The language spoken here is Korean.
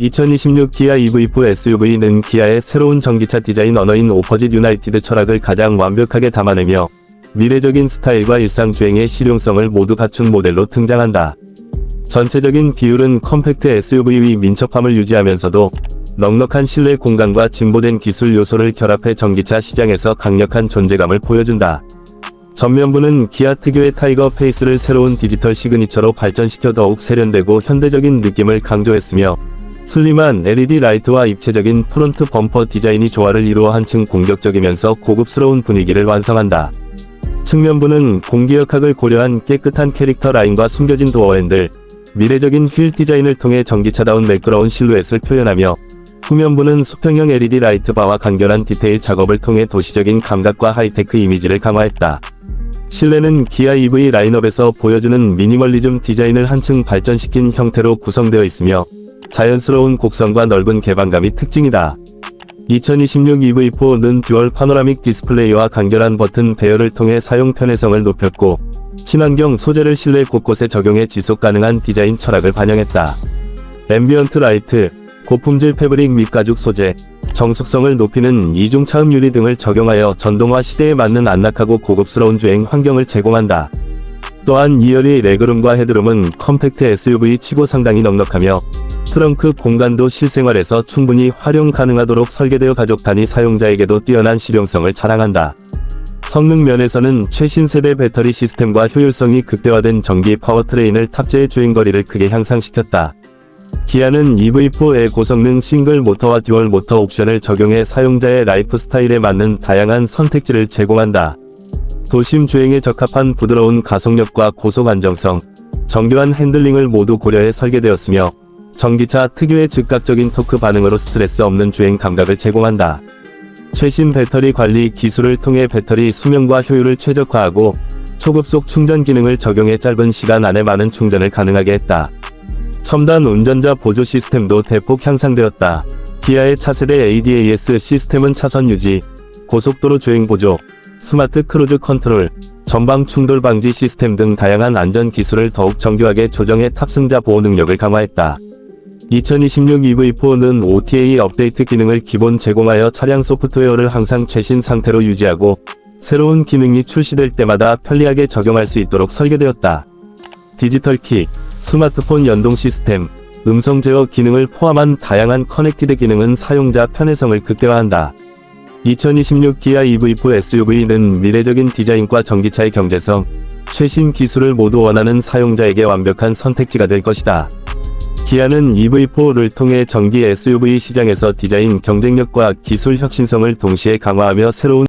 (2026) 기아 EV4 SUV는 기아의 새로운 전기차 디자인 언어인 오퍼짓 유나이티드 철학을 가장 완벽하게 담아내며 미래적인 스타일과 일상 주행의 실용성을 모두 갖춘 모델로 등장한다. 전체적인 비율은 컴팩트 SUV의 민첩함을 유지하면서도 넉넉한 실내 공간과 진보된 기술 요소를 결합해 전기차 시장에서 강력한 존재감을 보여준다. 전면부는 기아 특유의 타이거 페이스를 새로운 디지털 시그니처로 발전시켜 더욱 세련되고 현대적인 느낌을 강조했으며 슬림한 LED 라이트와 입체적인 프론트 범퍼 디자인이 조화를 이루어 한층 공격적이면서 고급스러운 분위기를 완성한다. 측면부는 공기역학을 고려한 깨끗한 캐릭터 라인과 숨겨진 도어 핸들, 미래적인 휠 디자인을 통해 전기차다운 매끄러운 실루엣을 표현하며 후면부는 수평형 LED 라이트 바와 간결한 디테일 작업을 통해 도시적인 감각과 하이테크 이미지를 강화했다. 실내는 기아 EV 라인업에서 보여주는 미니멀리즘 디자인을 한층 발전시킨 형태로 구성되어 있으며 자연스러운 곡선과 넓은 개방감이 특징이다. 2026 EV4는 듀얼 파노라믹 디스플레이와 간결한 버튼 배열을 통해 사용 편의성을 높였고 친환경 소재를 실내 곳곳에 적용해 지속 가능한 디자인 철학을 반영했다. 앰비언트 라이트, 고품질 패브릭 및 가죽 소재, 정숙성을 높이는 이중 차음 유리 등을 적용하여 전동화 시대에 맞는 안락하고 고급스러운 주행 환경을 제공한다. 또한 2열의 레그룸과 헤드룸은 컴팩트 SUV 치고 상당히 넉넉하며 트렁크 공간도 실생활에서 충분히 활용 가능하도록 설계되어 가족 단위 사용자에게도 뛰어난 실용성을 자랑한다. 성능 면에서는 최신 세대 배터리 시스템과 효율성이 극대화된 전기 파워트레인을 탑재해 주행거리를 크게 향상시켰다. 기아는 EV4의 고성능 싱글 모터와 듀얼 모터 옵션을 적용해 사용자의 라이프 스타일에 맞는 다양한 선택지를 제공한다. 도심 주행에 적합한 부드러운 가속력과 고속 안정성, 정교한 핸들링을 모두 고려해 설계되었으며 전기차 특유의 즉각적인 토크 반응으로 스트레스 없는 주행 감각을 제공한다. 최신 배터리 관리 기술을 통해 배터리 수명과 효율을 최적화하고 초급속 충전 기능을 적용해 짧은 시간 안에 많은 충전을 가능하게 했다. 첨단 운전자 보조 시스템도 대폭 향상되었다. 기아의 차세대 ADAS 시스템은 차선 유지, 고속도로 주행 보조, 스마트 크루즈 컨트롤, 전방 충돌 방지 시스템 등 다양한 안전 기술을 더욱 정교하게 조정해 탑승자 보호 능력을 강화했다. 2026 EV4는 OTA 업데이트 기능을 기본 제공하여 차량 소프트웨어를 항상 최신 상태로 유지하고 새로운 기능이 출시될 때마다 편리하게 적용할 수 있도록 설계되었다. 디지털 키, 스마트폰 연동 시스템, 음성 제어 기능을 포함한 다양한 커넥티드 기능은 사용자 편의성을 극대화한다. 2026 기아 EV4 SUV는 미래적인 디자인과 전기차의 경제성, 최신 기술을 모두 원하는 사용자에게 완벽한 선택지가 될 것이다. 기아는 EV4를 통해 전기 SUV 시장에서 디자인 경쟁력과 기술 혁신성을 동시에 강화하며 새로운